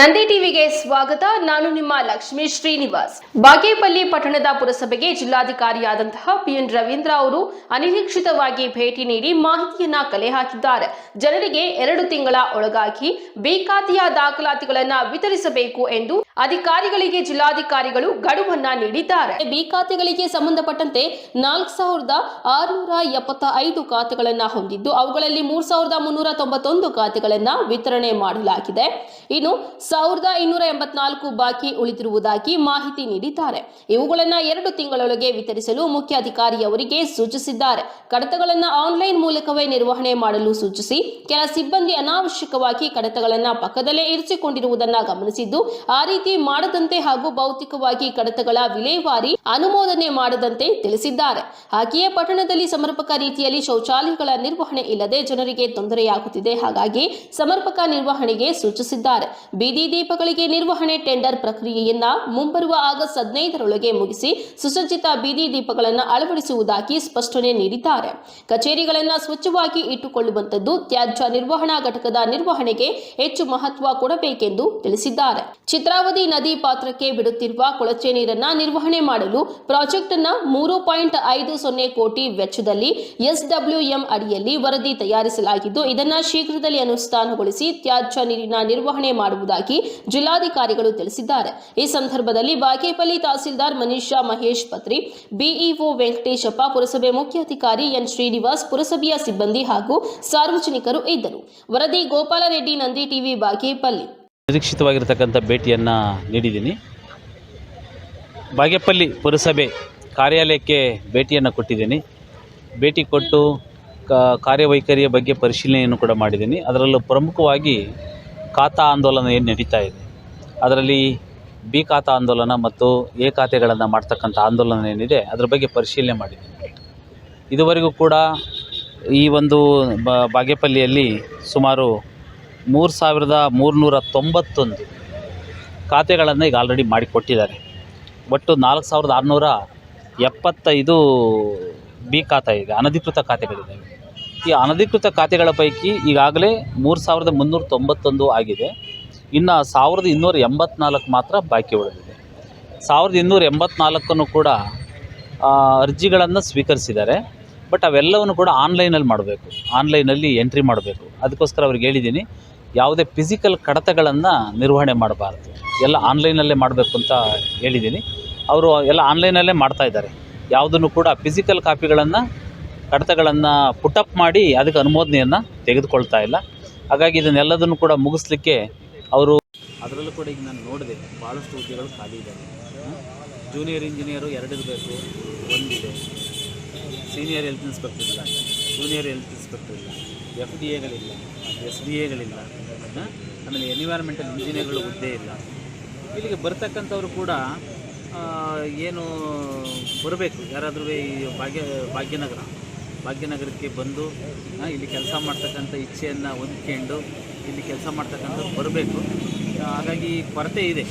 ನಂದಿ ಟಿವಿಗೆ ಸ್ವಾಗತ. ನಾನು ನಿಮ್ಮ ಲಕ್ಷ್ಮೀ ಶ್ರೀನಿವಾಸ್. ಬಾಗೇಪಲ್ಲಿ ಪಟ್ಟಣದ ಪುರಸಭೆಗೆ ಜಿಲ್ಲಾಧಿಕಾರಿಯಾದಂತಹ ಪಿಎನ್ ರವೀಂದ್ರ ಅವರು ಅನಿರೀಕ್ಷಿತವಾಗಿ ಭೇಟಿ ನೀಡಿ ಮಾಹಿತಿಯನ್ನ ಕಲೆ ಹಾಕಿದ್ದಾರೆ. ಜನರಿಗೆ ಎರಡು ತಿಂಗಳ ಒಳಗಾಗಿ ಬಿ ದಾಖಲಾತಿಗಳನ್ನ ವಿತರಿಸಬೇಕು ಎಂದು ಅಧಿಕಾರಿಗಳಿಗೆ ಜಿಲ್ಲಾಧಿಕಾರಿಗಳು ಗಡುವನ್ನ ನೀಡಿದ್ದಾರೆ. ಬಿ ಖಾತೆಗಳಿಗೆ ಸಂಬಂಧಪಟ್ಟಂತೆ ನಾಲ್ಕು ಸಾವಿರದ ಆರುನೂರ ಎಪ್ಪತ್ತ ಐದು ಖಾತೆಗಳನ್ನ ಹೊಂದಿದ್ದು, ಅವುಗಳಲ್ಲಿ ಮೂರು ಸಾವಿರದ ಮುನ್ನೂರ ತೊಂಬತ್ತೊಂದು ಖಾತೆಗಳನ್ನ ವಿತರಣೆ ಮಾಡಲಾಗಿದೆ. ಇನ್ನು ಸಾವಿರದ ಇನ್ನೂರ ಎಂಬತ್ನಾಲ್ಕು ಬಾಕಿ ಉಳಿದಿರುವುದಾಗಿ ಮಾಹಿತಿ ನೀಡಿದ್ದಾರೆ. ಇವುಗಳನ್ನ ಎರಡು ತಿಂಗಳೊಳಗೆ ವಿತರಿಸಲು ಮುಖ್ಯ ಅಧಿಕಾರಿಯವರಿಗೆ ಸೂಚಿಸಿದ್ದಾರೆ. ಕಡತಗಳನ್ನ ಆನ್ಲೈನ್ ಮೂಲಕವೇ ನಿರ್ವಹಣೆ ಮಾಡಲು ಸೂಚಿಸಿ, ಕೆಲ ಸಿಬ್ಬಂದಿ ಅನಾವಶ್ಯಕವಾಗಿ ಕಡತಗಳನ್ನ ಪಕ್ಕದಲ್ಲೇ ಇರಿಸಿಕೊಂಡಿರುವುದನ್ನ ಗಮನಿಸಿದ್ದು, ಆ ರೀತಿ ಮಾಡದಂತೆ ಹಾಗೂ ಭೌತಿಕವಾಗಿ ಕಡತಗಳ ವಿಲೇವಾರಿ ಅನುಮೋದನೆ ಮಾಡದಂತೆ ತಿಳಿಸಿದ್ದಾರೆ. ಹಾಗೆಯೇ ಪಟ್ಟಣದಲ್ಲಿ ಸಮರ್ಪಕ ರೀತಿಯಲ್ಲಿ ಶೌಚಾಲಯಗಳ ನಿರ್ವಹಣೆ ಇಲ್ಲದೆ ಜನರಿಗೆ ತೊಂದರೆಯಾಗುತ್ತಿದೆ. ಹಾಗಾಗಿ ಸಮರ್ಪಕ ನಿರ್ವಹಣೆಗೆ ಸೂಚಿಸಿದ್ದಾರೆ. ಬೀದಿ ದೀಪಗಳಿಗೆ ನಿರ್ವಹಣೆ ಟೆಂಡರ್ ಪ್ರಕ್ರಿಯೆಯನ್ನ ಮುಂಬರುವ ಆಗಸ್ಟ್ ಹದಿನೈದರೊಳಗೆ ಮುಗಿಸಿ ಸುಸಜ್ಜಿತ ಬೀದಿ ದೀಪಗಳನ್ನು ಅಳವಡಿಸುವುದಾಗಿ ಸ್ಪಷ್ಟನೆ ನೀಡಿದ್ದಾರೆ. ಕಚೇರಿಗಳನ್ನು ಸ್ವಚ್ಛವಾಗಿ ಇಟ್ಟುಕೊಳ್ಳುವಂತದ್ದು ತ್ಯಾಜ್ಯ ನಿರ್ವಹಣಾ ಘಟಕದ ನಿರ್ವಹಣೆಗೆ ಹೆಚ್ಚು ಮಹತ್ವ ಕೊಡಬೇಕೆಂದು ತಿಳಿಸಿದ್ದಾರೆ. ಚಿತ್ರಾವತಿ ನದಿ ಪಾತ್ರಕ್ಕೆ ಬಿಡುತ್ತಿರುವ ಕೊಳಚೆ ನೀರನ್ನ ನಿರ್ವಹಣೆ ಮಾಡಲು ಪ್ರಾಜೆಕ್ಟ್ ಅನ್ನ ಮೂರು ಪಾಯಿಂಟ್ ಐದು ಸೊನ್ನೆ ಕೋಟಿ ವೆಚ್ಚದಲ್ಲಿ ಎಸ್ಡಬ್ಲ್ಯೂಎಂ ಅಡಿಯಲ್ಲಿ ವರದಿ ತಯಾರಿಸಲಾಗಿದ್ದು, ಇದನ್ನ ಶೀಘ್ರದಲ್ಲಿ ಅನುಷ್ಠಾನಗೊಳಿಸಿ ತ್ಯಾಜ್ಯ ನೀರಿನ ನಿರ್ವಹಣೆ ಮಾಡುವುದಾಗಿ ಜಿಲ್ಲಾಧಿಕಾರಿಗಳು ತಿಳಿಸಿದ್ದಾರೆ. ಈ ಸಂದರ್ಭದಲ್ಲಿ ಬಾಗೇಪಲ್ಲಿ ತಹಸೀಲ್ದಾರ್ ಮನೀಷಾ ಮಹೇಶ್ ಪತ್ರಿ, ಬಿಇಒ ವೆಂಕಟೇಶಪ್ಪ, ಪುರಸಭೆ ಮುಖ್ಯಾಧಿಕಾರಿ ಎನ್ ಶ್ರೀನಿವಾಸ್, ಪುರಸಭೆಯ ಸಿಬ್ಬಂದಿ ಹಾಗೂ ಸಾರ್ವಜನಿಕರು ಇದ್ದರು. ವರದಿ ಗೋಪಾಲರೆಡ್ಡಿ, ನಂದಿ ಟಿವಿ, ಬಾಗೇಪಲ್ಲಿ. ನಿರೀಕ್ಷಿತವಾಗಿರ್ತಕ್ಕಂಥ ಭೇಟಿಯನ್ನು ನೀಡಿದ್ದೀನಿ. ಬಾಗೇಪಲ್ಲಿ ಪುರಸಭೆ ಕಾರ್ಯಾಲಯಕ್ಕೆ ಭೇಟಿಯನ್ನು ಕೊಟ್ಟಿದ್ದೀನಿ. ಭೇಟಿ ಕೊಟ್ಟು ಕಾರ್ಯವೈಖರಿಯ ಬಗ್ಗೆ ಪರಿಶೀಲನೆಯನ್ನು ಕೂಡ ಮಾಡಿದ್ದೀನಿ. ಅದರಲ್ಲೂ ಪ್ರಮುಖವಾಗಿ ಖಾತಾ ಆಂದೋಲನ ಏನು ನಡೀತಾ ಇದೆ. ಅದರಲ್ಲಿ ಬಿ ಖಾತಾ ಆಂದೋಲನ ಮತ್ತು ಎ ಖಾತೆಗಳನ್ನು ಮಾಡ್ತಕ್ಕಂಥ ಆಂದೋಲನ ಏನಿದೆ, ಅದರ ಬಗ್ಗೆ ಪರಿಶೀಲನೆ ಮಾಡಿದ್ದೀನಿ. ಇದುವರೆಗೂ ಕೂಡ ಈ ಒಂದು ಬಾಗೇಪಲ್ಲಿಯಲ್ಲಿ ಸುಮಾರು ಮೂರು ಸಾವಿರದ ಮೂರುನೂರ ತೊಂಬತ್ತೊಂದು ಖಾತೆಗಳನ್ನು ಈಗ ಆಲ್ರೆಡಿ ಮಾಡಿಕೊಟ್ಟಿದ್ದಾರೆ ಒಟ್ಟು ನಾಲ್ಕು ಸಾವಿರದ ಆರುನೂರ ಎಪ್ಪತ್ತೈದು ಬಿ ಖಾತೆ ಇದೆ, ಅನಧಿಕೃತ ಖಾತೆಗಳಿದೆ. ಈ ಅನಧಿಕೃತ ಖಾತೆಗಳ ಪೈಕಿ ಈಗಾಗಲೇ ಮೂರು ಸಾವಿರದ ಮುನ್ನೂರ ತೊಂಬತ್ತೊಂದು ಆಗಿದೆ. ಇನ್ನು ಸಾವಿರದ ಇನ್ನೂರ ಎಂಬತ್ನಾಲ್ಕು ಮಾತ್ರ ಬಾಕಿ ಉಳಿದಿದೆ. ಸಾವಿರದ ಇನ್ನೂರ ಎಂಬತ್ನಾಲ್ಕನ್ನು ಕೂಡ ಅರ್ಜಿಗಳನ್ನು ಸ್ವೀಕರಿಸಿದ್ದಾರೆ. ಬಟ್ ಅವೆಲ್ಲವನ್ನು ಕೂಡ ಆನ್ಲೈನಲ್ಲಿ ಮಾಡಬೇಕು. ಆನ್ಲೈನಲ್ಲಿ ಎಂಟ್ರಿ ಮಾಡಬೇಕು. ಅದಕ್ಕೋಸ್ಕರ ಅವ್ರಿಗೆ ಹೇಳಿದ್ದೀನಿ ಯಾವುದೇ ಫಿಸಿಕಲ್ ಕಡತಗಳನ್ನು ನಿರ್ವಹಣೆ ಮಾಡಬಾರ್ದು. ಎಲ್ಲ ಆನ್ಲೈನಲ್ಲೇ ಮಾಡಬೇಕು ಅಂತ ಹೇಳಿದ್ದೀನಿ. ಅವರು ಎಲ್ಲ ಆನ್ಲೈನಲ್ಲೇ ಮಾಡ್ತಾ ಇದ್ದಾರೆ. ಯಾವುದನ್ನು ಕೂಡ ಫಿಸಿಕಲ್ ಕಾಪಿಗಳನ್ನು, ಕಡತಗಳನ್ನು ಪುಟಪ್ ಮಾಡಿ ಅದಕ್ಕೆ ಅನುಮೋದನೆಯನ್ನು ತೆಗೆದುಕೊಳ್ತಾ ಇಲ್ಲ. ಹಾಗಾಗಿ ಇದನ್ನೆಲ್ಲದನ್ನು ಕೂಡ ಮುಗಿಸ್ಲಿಕ್ಕೆ ಅವರು ಅದರಲ್ಲೂ ಕೂಡ ಈಗ ನಾನು ನೋಡಿದೆ ಭಾಳಷ್ಟು ಹುದ್ದೆಗಳು ಖಾಲಿ ಇದ್ದಾವೆ ಜೂನಿಯರ್ ಇಂಜಿನಿಯರು ಎರಡಿರಬೇಕು ಒಂದಿದೆ. ಸೀನಿಯರ್ ಹೆಲ್ತ್ ಇನ್ಸ್ಪೆಕ್ಟರ್ ಇಲ್ಲ. ಜೂನಿಯರ್ ಹೆಲ್ತ್ ಇನ್ಸ್ಪೆಕ್ಟರ್ ಇಲ್ಲ. ಎಫ್ ಡಿ ಎಗಳಿಲ್ಲ ಎಸ್ ಡಿ ಎಗಳಿಲ್ಲ ಆಮೇಲೆ ಎನ್ವಿರಾನ್ಮೆಂಟಲ್ ಇಂಜಿನಿಯರ್ಗಳು ಹುದ್ದೆ ಇಲ್ಲ. ಇಲ್ಲಿಗೆ ಬರ್ತಕ್ಕಂಥವ್ರು ಕೂಡ ಏನು ಬರಬೇಕು. ಯಾರಾದರೂ ಈ ಭಾಗ್ಯ, ಭಾಗ್ಯನಗರ, ಭಾಗ್ಯನಗರಕ್ಕೆ ಬಂದು ಇಲ್ಲಿ ಕೆಲಸ ಮಾಡ್ತಕ್ಕಂಥ ಇಚ್ಛೆಯನ್ನು ಹೊಂದ್ಕೊಂಡು, ಇಲ್ಲಿ ಕೆಲಸ ಮಾಡ್ತಕ್ಕಂಥವ್ರು ಬರಬೇಕು. ಹಾಗಾಗಿ ಕೊರತೆ ಇದೆ.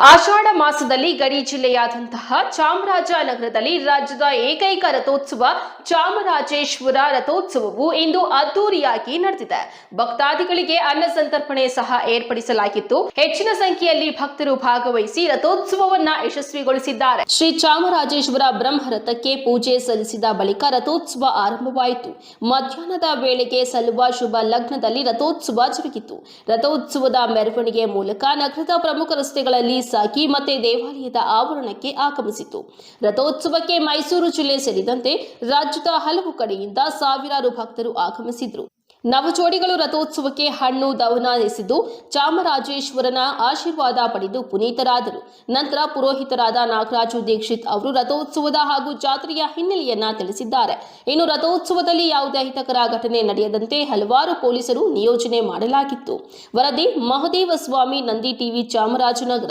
ಆಷಾಢ ಮಾಸದಲ್ಲಿ ಗಡಿ ಜಿಲ್ಲೆಯಾದಂತಹ ಚಾಮರಾಜನಗರದಲ್ಲಿ ರಾಜ್ಯದ ಏಕೈಕ ರಥೋತ್ಸವ ಚಾಮರಾಜೇಶ್ವರ ರಥೋತ್ಸವವು ಇಂದು ಅದ್ದೂರಿಯಾಗಿ ನಡೆದಿದೆ. ಭಕ್ತಾದಿಗಳಿಗೆ ಅನ್ನ ಸಂತರ್ಪಣೆ ಸಹ ಏರ್ಪಡಿಸಲಾಗಿತ್ತು. ಹೆಚ್ಚಿನ ಸಂಖ್ಯೆಯಲ್ಲಿ ಭಕ್ತರು ಭಾಗವಹಿಸಿ ರಥೋತ್ಸವವನ್ನ ಯಶಸ್ವಿಗೊಳಿಸಿದ್ದಾರೆ. ಶ್ರೀ ಚಾಮರಾಜೇಶ್ವರ ಬ್ರಹ್ಮರಥಕ್ಕೆ ಪೂಜೆ ಸಲ್ಲಿಸಿದ ಬಳಿಕ ರಥೋತ್ಸವ ಆರಂಭವಾಯಿತು. ಮಧ್ಯಾಹ್ನದ ವೇಳೆಗೆ ಸಲ್ಲುವ ಶುಭ ಲಗ್ನದಲ್ಲಿ ರಥೋತ್ಸವ ಜರುಗಿತು. ರಥೋತ್ಸವದ ಮೆರವಣಿಗೆ ಮೂಲಕ ನಗರದ ಪ್ರಮುಖ ರಸ್ತೆಗಳಲ್ಲಿ ಸಾಕಿ ಮತ್ತೆ ದೇವಾಲಯದ ಆವರಣಕ್ಕೆ ಆಗಮಿಸಿತು. ರಥೋತ್ಸವಕ್ಕೆ ಮೈಸೂರು ಜಿಲ್ಲೆ ಸೇರಿದಂತೆ ರಾಜ್ಯದ ಹಲವು ಕಡೆಯಿಂದ ಸಾವಿರಾರು ಭಕ್ತರು ಆಗಮಿಸಿದ್ರು. ನವಜೋಡಿಗಳು ರಥೋತ್ಸವಕ್ಕೆ ಹಣ್ಣು ದವನ ಎಸೆದು ಚಾಮರಾಜೇಶ್ವರನ ಆಶೀರ್ವಾದ ಪಡೆದು ಪುನೀತರಾದರು. ನಂತರ ಪುರೋಹಿತರಾದ ನಾಗರಾಜು ದೀಕ್ಷಿತ್ ಅವರು ರಥೋತ್ಸವದ ಹಾಗೂ ಜಾತ್ರೆಯ ಹಿನ್ನೆಲೆಯನ್ನ ತಿಳಿಸಿದ್ದಾರೆ. ಇನ್ನು ರಥೋತ್ಸವದಲ್ಲಿ ಯಾವುದೇ ಅಹಿತಕರ ಘಟನೆ ನಡೆಯದಂತೆ ಹಲವಾರು ಪೊಲೀಸರು ನಿಯೋಜನೆ ಮಾಡಲಾಗಿತ್ತು. ವರದಿ ಮಹದೇವ ಸ್ವಾಮಿ, ನಂದಿ ಟಿವಿ, ಚಾಮರಾಜನಗರ.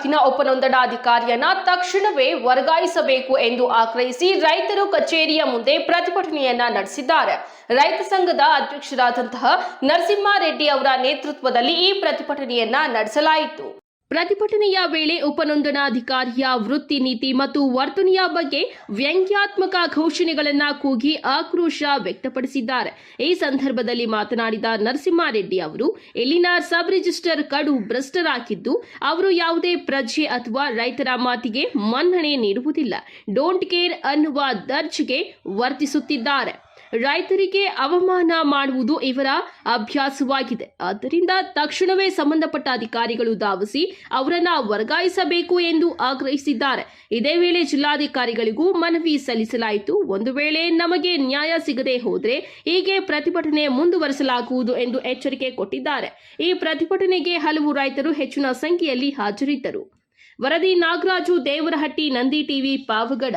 ತಾಲೂಕಿನ ಉಪನೋಂದಣಾಧಿಕಾರಿಯನ್ನ ತಕ್ಷಣವೇ ವರ್ಗಾಯಿಸಬೇಕು ಎಂದು ಆಗ್ರಹಿಸಿ ರೈತರು ಕಚೇರಿಯ ಮುಂದೆ ಪ್ರತಿಭಟನೆಯನ್ನ ನಡೆಸಿದ್ದಾರೆ. ರೈತ ಸಂಘದ ಅಧ್ಯಕ್ಷರಾದಂತಹ ನರಸಿಂಹಾರೆಡ್ಡಿ ಅವರ ನೇತೃತ್ವದಲ್ಲಿ ಈ ಪ್ರತಿಭಟನೆಯನ್ನ ನಡೆಸಲಾಯಿತು. ಪ್ರತಿಭಟನೆಯ ವೇಳೆ ಉಪನೋಂದಣಾಧಿಕಾರಿಯ ವೃತ್ತಿ ನೀತಿ ಮತ್ತು ವರ್ತನೆಯ ಬಗ್ಗೆ ವ್ಯಂಗ್ಯಾತ್ಮಕ ಘೋಷಣೆಗಳನ್ನು ಕೂಗಿ ಆಕ್ರೋಶ ವ್ಯಕ್ತಪಡಿಸಿದ್ದಾರೆ. ಈ ಸಂದರ್ಭದಲ್ಲಿ ಮಾತನಾಡಿದ ನರಸಿಂಹಾರೆಡ್ಡಿ ಅವರು, ಇಲ್ಲಿನ ಸಬ್ ರಿಜಿಸ್ಟರ್ ಕಡು ಭ್ರಷ್ಟರಾಗಿದ್ದು, ಅವರು ಯಾವುದೇ ಪ್ರಜೆ ಅಥವಾ ರೈತರ ಮಾತಿಗೆ ಮನ್ನಣೆ ನೀಡುವುದಿಲ್ಲ. ಡೋಂಟ್ ಕೇರ್ ಅನ್ನುವ ದರ್ಜೆಗೆ ವರ್ತಿಸುತ್ತಿದ್ದಾರೆ. ರೈತರಿಗೆ ಅವಮಾನ ಮಾಡುವುದು ಇವರ ಅಭ್ಯಾಸವಾಗಿದೆ. ಆದ್ದರಿಂದ ತಕ್ಷಣವೇ ಸಂಬಂಧಪಟ್ಟ ಅಧಿಕಾರಿಗಳು ಧಾವಿಸಿ ಅವರನ್ನ ವರ್ಗಾಯಿಸಬೇಕು ಎಂದು ಆಗ್ರಹಿಸಿದ್ದಾರೆ. ಇದೇ ವೇಳೆ ಜಿಲ್ಲಾಧಿಕಾರಿಗಳಿಗೂ ಮನವಿ ಸಲ್ಲಿಸಲಾಯಿತು. ಒಂದು ವೇಳೆ ನಮಗೆ ನ್ಯಾಯ ಸಿಗದೆ ಹೋದರೆ ಹೀಗೆ ಪ್ರತಿಭಟನೆ ಮುಂದುವರೆಸಲಾಗುವುದು ಎಂದು ಎಚ್ಚರಿಕೆ ಕೊಟ್ಟಿದ್ದಾರೆ. ಈ ಪ್ರತಿಭಟನೆಗೆ ಹಲವು ರೈತರು ಹೆಚ್ಚಿನ ಸಂಖ್ಯೆಯಲ್ಲಿ ಹಾಜರಿದ್ದರು. ವರದಿ ನಾಗರಾಜು, ದೇವರಹಟ್ಟಿ, ನಂದಿ ಟಿವಿ, ಪಾವಗಡ.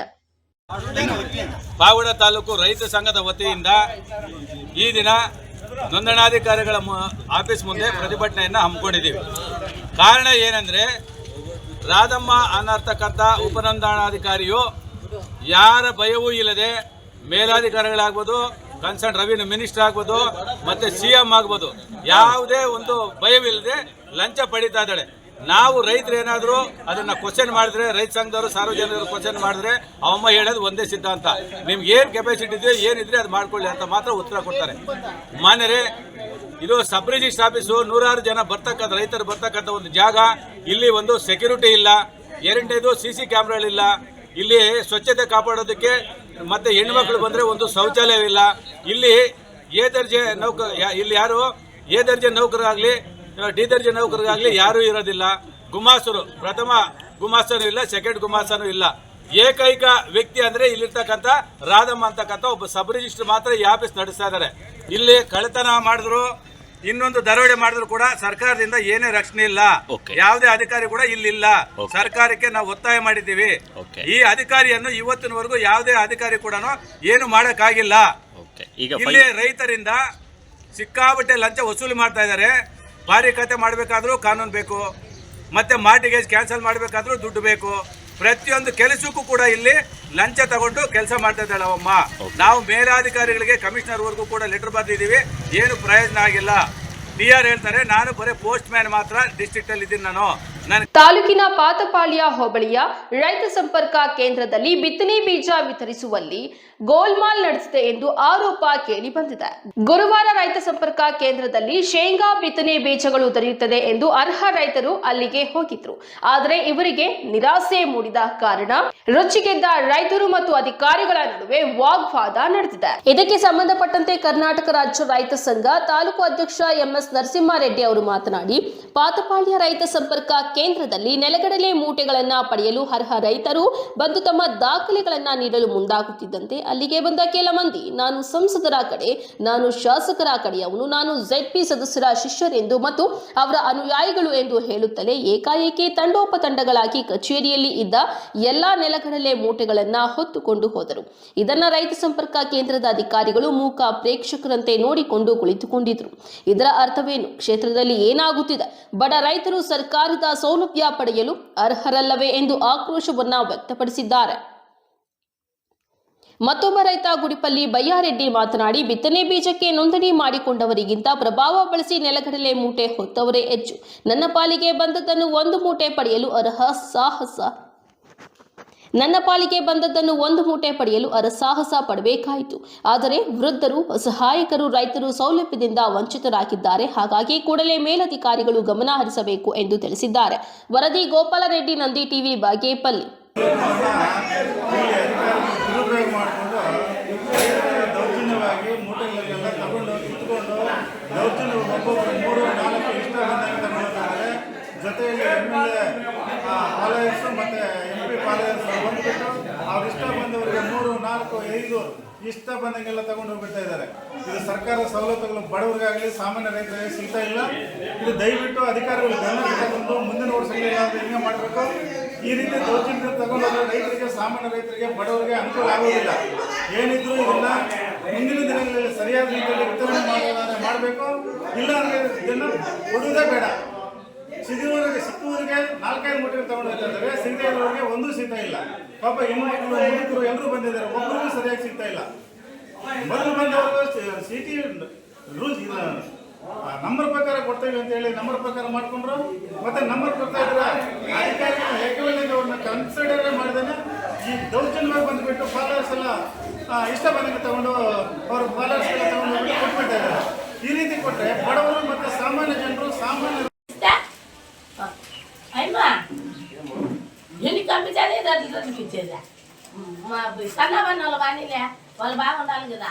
ಪಾವಗಡ ತಾಲೂಕು ರೈತ ಸಂಘದ ವತಿಯಿಂದ ಈ ದಿನ ನೋಂದಣಾಧಿಕಾರಿಗಳ ಆಫೀಸ್ ಮುಂದೆ ಪ್ರತಿಭಟನೆಯನ್ನು ಹಮ್ಮಿಕೊಂಡಿದ್ದೀವಿ. ಕಾರಣ ಏನಂದರೆ ರಾಧಮ್ಮ ಅನ್ನರ್ತಕ್ಕಂಥ ಉಪನೋಂದಣಾಧಿಕಾರಿಯು ಯಾರ ಭಯವೂ ಇಲ್ಲದೆ ಮೇಲಾಧಿಕಾರಿಗಳಾಗ್ಬೋದು, ಕನ್ಸರ್ನ್ ರೆವಿನ್ಯೂ ಮಿನಿಸ್ಟರ್ ಆಗ್ಬೋದು, ಮತ್ತು ಸಿ ಎಂ ಆಗ್ಬೋದು, ಯಾವುದೇ ಒಂದು ಭಯವಿಲ್ಲದೆ ಲಂಚ ಪಡಿತಾ ಇದ್ದಾಳೆ. ನಾವು ರೈತರು ಏನಾದರೂ ಅದನ್ನ ಕ್ವಶನ್ ಮಾಡಿದ್ರೆ, ರೈತ ಸಂಘದವರು, ಸಾರ್ವಜನಿಕರು ಕ್ವಶನ್ ಮಾಡಿದ್ರೆ, ಅವಮ್ಮ ಹೇಳೋದು ಒಂದೇ ಸಿದ್ಧಾಂತ. ನಿಮ್ಗೆ ಏನು ಕೆಪಾಸಿಟಿ ಇದೆ ಏನಿದ್ರೆ ಅದು ಮಾಡ್ಕೊಳ್ಳಿ ಅಂತ ಮಾತ್ರ ಉತ್ತರ ಕೊಡ್ತಾರೆ. ಮಾನ್ಯರೇ, ಇದು ಸಬ್ ರಿಜಿಸ್ಟರ್ ಆಫೀಸು ನೂರಾರು ಜನ ಬರ್ತಕ್ಕಂಥ, ರೈತರು ಬರ್ತಕ್ಕಂಥ ಒಂದು ಜಾಗ. ಇಲ್ಲಿ ಒಂದು ಸೆಕ್ಯೂರಿಟಿ ಇಲ್ಲ. ಎರಡನೇದು ಸಿ ಸಿ ಕ್ಯಾಮ್ರಾಗಳಿಲ್ಲ ಇಲ್ಲಿ ಸ್ವಚ್ಛತೆ ಕಾಪಾಡೋದಕ್ಕೆ ಮತ್ತೆ ಹೆಣ್ಮಕ್ಳು ಬಂದರೆ ಒಂದು ಶೌಚಾಲಯವಿಲ್ಲ. ಇಲ್ಲಿ ಎ ದರ್ಜೆ ನೌಕ, ಇಲ್ಲಿ ಯಾರು? ಎ ದರ್ಜೆ ನೌಕರಾಗಲಿ ಡಿ ದರ್ಜೆ ನೌಕರರಾಗಲಿ ಯಾರೂ ಇರೋದಿಲ್ಲ. ಗುಮಾಸರು ಪ್ರಥಮ ಗುಮಾಸ್ತನೂ ಇಲ್ಲ ಸೆಕೆಂಡ್ ಗುಮಾಸ್ತನೂ ಇಲ್ಲ. ಏಕೈಕ ವ್ಯಕ್ತಿ ಅಂದ್ರೆ ಇಲ್ಲಿರ್ತಕ್ಕಂಥ ರಾಧಮ್ಮ ಅಂತಕ್ಕಂಥ ಒಬ್ಬ ಸಬ್ ರಿಜಿಸ್ಟರ್ ಮಾತ್ರ ಈ ಆಫೀಸ್ ನಡೆಸ್ತಾ ಇದ್ದಾರೆ ಇಲ್ಲಿ ಕಳ್ಳತನ ಮಾಡಿದ್ರು ಇನ್ನೊಂದು ದರೋಡೆ ಮಾಡಿದ್ರು ಕೂಡ ಸರ್ಕಾರದಿಂದ ಏನೇ ರಕ್ಷಣೆ ಇಲ್ಲ. ಯಾವುದೇ ಅಧಿಕಾರಿ ಕೂಡ ಇಲ್ಲಿಲ್ಲ ಇಲ್ಲ. ಸರ್ಕಾರಕ್ಕೆ ನಾವು ಒತ್ತಾಯ ಮಾಡಿದ್ದೀವಿ. ಈ ಅಧಿಕಾರಿಯನ್ನು ಇವತ್ತಿನವರೆಗೂ ಯಾವುದೇ ಅಧಿಕಾರಿ ಕೂಡ ಏನು ಮಾಡೋಕ್ಕಾಗಿಲ್ಲ. ಇಲ್ಲಿ ರೈತರಿಂದ ಸಿಕ್ಕಾಬಟ್ಟೆ ಲಂಚ ವಸೂಲಿ ಮಾಡ್ತಾ ಇದ್ದಾರೆ ಖಾತೆ ಮಾಡಬೇಕಾದ್ರೂ ಕಾನೂನು ಬೇಕು ಮತ್ತೆ ಮಾರ್ಟಿಗೇಜ್ ಕ್ಯಾನ್ಸಲ್ ಮಾಡಬೇಕಾದ್ರೂ ದುಡ್ಡು ಬೇಕು. ಪ್ರತಿಯೊಂದು ಕೆಲಸಕ್ಕೂ ಕೂಡ ಇಲ್ಲಿ ಲಂಚ ತಗೊಂಡು ಕೆಲಸ ಮಾಡ್ತಾ ಇದ್ದಾಳೆ ಅವಮ್ಮ. ನಾವು ಮೇಲಾಧಿಕಾರಿಗಳಿಗೆ ಕಮಿಷನರ್ವರೆಗೂ ಕೂಡ ಲೆಟರ್ ಬರೆದಿದ್ದೀವಿ. ಏನು ಪ್ರಯೋಜನ ಆಗಿಲ್ಲ. ಡಿ ಆರ್ ಹೇಳ್ತಾರೆ ನಾನು ಬರೀ ಪೋಸ್ಟ್ ಮ್ಯಾನ್ ಮಾತ್ರ ಡಿಸ್ಟ್ರಿಕ್ಟ್ ಅಲ್ಲಿ ಇದ್ದೀನಿ ನಾನು. ನಾನು ತಾಲೂಕಿನ ಪಾತಪಾಳ್ಯ ಹೋಬಳಿಯ ರೈತ ಸಂಪರ್ಕ ಕೇಂದ್ರದಲ್ಲಿ ಬಿತ್ತನೆ ಬೀಜ ವಿತರಿಸುವಲ್ಲಿ ಗೋಲ್ಮಾಲ್ ನಡೆಸಿದೆ ಎಂದು ಆರೋಪ ಕೇಳಿ ಬಂದಿದೆ. ಗುರುವಾರ ರೈತ ಸಂಪರ್ಕ ಕೇಂದ್ರದಲ್ಲಿ ಶೇಂಗಾ ಬಿತ್ತನೆ ಬೀಜಗಳು ದೊರೆಯುತ್ತದೆ ಎಂದು ಅರ್ಹ ರೈತರು ಅಲ್ಲಿಗೆ ಹೋಗಿದ್ರು. ಆದರೆ ಇವರಿಗೆ ನಿರಾಸೆ ಮೂಡಿದ ಕಾರಣ ರುಚಿಗೆದ್ದ ರೈತರು ಮತ್ತು ಅಧಿಕಾರಿಗಳ ನಡುವೆ ವಾಗ್ವಾದ ನಡೆದಿದೆ. ಇದಕ್ಕೆ ಸಂಬಂಧಪಟ್ಟಂತೆ ಕರ್ನಾಟಕ ರಾಜ್ಯ ರೈತ ಸಂಘ ತಾಲೂಕು ಅಧ್ಯಕ್ಷ ಎಂಎಸ್ ನರಸಿಂಹಾರೆಡ್ಡಿ ಅವರು ಮಾತನಾಡಿ, ಪಾತಪಾಳ್ಯ ರೈತ ಸಂಪರ್ಕ ಕೇಂದ್ರದಲ್ಲಿ ನೆಲಗಡಲೆ ಮೂಟೆಗಳನ್ನ ಪಡೆಯಲು ಅರ್ಹ ರೈತರು ಬಂದು ತಮ್ಮ ದಾಖಲೆಗಳನ್ನ ನೀಡಲು ಮುಂದಾಗುತ್ತಿದ್ದಂತೆ ಅಲ್ಲಿಗೆ ಬಂದ ಕೆಲ ಮಂದಿ, ನಾನು ಸಂಸದರ ಕಡೆ, ನಾನು ಶಾಸಕರ ಕಡೆಯವನು ನಾನು ಜೆಡ್ಪಿ ಸದಸ್ಯರ ಶಿಷ್ಯರೆಂದು ಮತ್ತು ಅವರ ಅನುಯಾಯಿಗಳು ಎಂದು ಹೇಳುತ್ತಲೇ ಏಕಾಏಕಿ ತಂಡೋಪತಂಡಗಳಾಗಿ ಕಚೇರಿಯಲ್ಲಿ ಇದ್ದ ಎಲ್ಲಾ ನೆಲಗಡಲೆ ಮೂಟೆಗಳನ್ನ ಹೊತ್ತುಕೊಂಡು ಹೋದರು. ಇದನ್ನ ರೈತ ಸಂಪರ್ಕ ಕೇಂದ್ರದ ಅಧಿಕಾರಿಗಳು ಮೂಕ ಪ್ರೇಕ್ಷಕರಂತೆ ನೋಡಿಕೊಂಡು ಕುಳಿತುಕೊಂಡಿದ್ರು. ಇದರ ಅರ್ಥವೇನು? ಕ್ಷೇತ್ರದಲ್ಲಿ ಏನಾಗುತ್ತಿದೆ? ಬಡ ರೈತರು ಸರ್ಕಾರದ ಸೌಲಭ್ಯ ಪಡೆಯಲು ಅರ್ಹರಲ್ಲವೇ ಎಂದು ಆಕ್ರೋಶವನ್ನ ವ್ಯಕ್ತಪಡಿಸಿದ್ದಾರೆ. ಮತ್ತೊಬ್ಬ ರೈತ ಗುಡಿಪಲ್ಲಿ ಬಯ್ಯಾರೆಡ್ಡಿ ಮಾತನಾಡಿ, ಬಿತ್ತನೆ ಬೀಜಕ್ಕೆ ನೋಂದಣಿ ಮಾಡಿಕೊಂಡವರಿಗಿಂತ ಪ್ರಭಾವ ಬಳಸಿ ನೆಲಗಡಲೆ ಮೂಟೆ ಹೊತ್ತವರೇ ಹೆಚ್ಚು. ನನ್ನ ಪಾಲಿಗೆ ಬಂದದ್ದನ್ನು ಒಂದು ಮೂಟೆ ಪಡೆಯಲು ಅರ್ಹ ಸಾಹಸ. ನನ್ನ ಪಾಲಿಗೆ ಬಂದದ್ದನ್ನು ಒಂದು ಮೂಟೆ ಪಡೆಯಲು ಅರಸಾಹಸ ಪಡಬೇಕಾಯಿತು. ಆದರೆ ವೃದ್ಧರು ಸಹಾಯಕರು ರೈತರು ಸೌಲಭ್ಯದಿಂದ ವಂಚಿತರಾಗಿದ್ದಾರೆ. ಹಾಗಾಗಿ ಕೂಡಲೇ ಮೇಲಧಿಕಾರಿಗಳು ಗಮನ ಹರಿಸಬೇಕು ಎಂದು ತಿಳಿಸಿದ್ದಾರೆ. ವರದಿ ಗೋಪಾಲರೆಡ್ಡಿ ನಂದಿ ಟಿವಿ, ಬಾಗೇಪಲ್ಲಿ. ಮಾಡಿಕೊಂಡು ದೌರ್ಜನ್ಯವಾಗಿ ತಗೊಂಡು ಮೂರು ನಾಲ್ಕು ಇಷ್ಟ ಜೊತೆಯಲ್ಲಿ ಎಂ ಎ ಮತ್ತು ಪಿ ಇಷ್ಟ ಬಂದವರಿಗೆ ಮೂರು ನಾಲ್ಕು ಐದು ಇಷ್ಟ ಬಂದಂಗೆಲ್ಲ ತಗೊಂಡು ಹೋಗ್ಬಿಡ್ತಾ ಇದ್ದಾರೆ ಇದು ಸರ್ಕಾರ ಸವಲತ್ತುಗಳು ಬಡವರಿಗಾಗಲಿ, ಸಾಮಾನ್ಯ ರೈತರಿಗೆ ಸಿಗ್ತಾ ಇಲ್ಲ. ಇದು ದಯವಿಟ್ಟು ಅಧಿಕಾರಿಗಳು ಗಮನ ಮುಂದಿನ ಏನಾದರೂ ಹಿಂಗೆ ಮಾಡಬೇಕು. ಈ ರೀತಿ ದೌರ್ಜನ್ಯ ತಗೊಂಡು ರೈತರಿಗೆ, ಸಾಮಾನ್ಯ ರೈತರಿಗೆ, ಬಡವರಿಗೆ ಅನುಕೂಲ ಆಗೋದಿಲ್ಲ ಏನಿದ್ರು ಇದನ್ನ ಮುಂದಿನ ದಿನಗಳಲ್ಲಿ ಸರಿಯಾದ ರೀತಿಯಲ್ಲಿ ವಿತರಣೆ ಮಾಡೋದಾದ್ರೆ ಮಾಡಬೇಕು. ಇಲ್ಲ ಅಂದ್ರೆ ಇದನ್ನು ಕೊಡುವುದೇ ಬೇಡ. ಸಿಗುವವರಿಗೆ ಸಿಕ್ಕುವವರಿಗೆ ನಾಲ್ಕೈದು ಮೂಟೆ ತಗೊಂಡು ಹೋಗ್ತಾ ಇರೋರಿಗೆ ಒಂದೂ ಸಿಗ್ತಾ ಇಲ್ಲ. ಪಾಪ ಹೆಣ್ಣು ಹೆಣ್ಣು ಎಲ್ಲರೂ ಬಂದಿದ್ದಾರೆ. ಒಬ್ಬರಿಗೂ ಸರಿಯಾಗಿ ಸಿಗ್ತಾ ಇಲ್ಲ. ಮೊದಲು ಬಂದವರು ಸಿಟಿ ರೂಲ್ಸ್ ನಂಬರ್ ಪ್ರಕಾರ ಕೊಡ್ತೇವೆ ಅಂತ ಹೇಳಿ ನಂಬರ್ ಪ್ರಕಾರ ಮಾಡ್ಕೊಂಡ್ರು ಮತ್ತೆ ನಂಬರ್ ಕೊಡ್ತಾ ಇದ್ರೆ ಅಧಿಕಾರಿಗಳು ಲೆಕ್ಕವಿಲ್ಲದೆ ಅವ್ರನ್ನ ಕನ್ಸಿಡರ್ ಮಾಡಿದಾನೆ ಈ ದೌರ್ಜನ್ಯವಾಗಿ ಬಂದ್ಬಿಟ್ಟು ಫಾಲೋವರ್ಸ್ ಎಲ್ಲ ಆ, ಇಷ್ಟ ಬಂದಂಗೆ ತಗೊಂಡು ಅವ್ರ ಫಾಲೋವರ್ಸ್ ಎಲ್ಲ ತಗೊಂಡು ಹೋಗ್ಬಿಟ್ಟು ಕೊಟ್ಬಿಡ್ತಾ ಇದ್ದಾರೆ ಈ ರೀತಿ ಕೊಟ್ಟರೆ ಬಡವರು ಮತ್ತೆ ಸಾಮಾನ್ಯ ಜನರು సామాన్య అయ్యమ్మా ఎన్ని పంపించాలి రెండు రోజులకి ఇచ్చేదా మా సన్నబన్న వాళ్ళు బాగానే వాళ్ళు బాగుండాలి కదా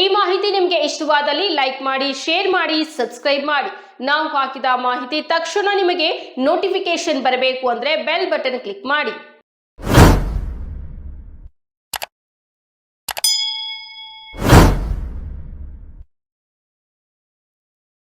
ಈ ಮಾಹಿತಿ ನಿಮಗೆ ಇಷ್ಟವಾದಲ್ಲಿ ಲೈಕ್ ಮಾಡಿ, ಶೇರ್ ಮಾಡಿ, ಸಬ್ಸ್ಕ್ರೈಬ್ ಮಾಡಿ. ನಾವು ಹಾಕಿದ ಮಾಹಿತಿ ತಕ್ಷಣ ನಿಮಗೆ ನೋಟಿಫಿಕೇಶನ್ ಬರಬೇಕು ಅಂದರೆ ಬೆಲ್ ಬಟನ್ ಕ್ಲಿಕ್ ಮಾಡಿ.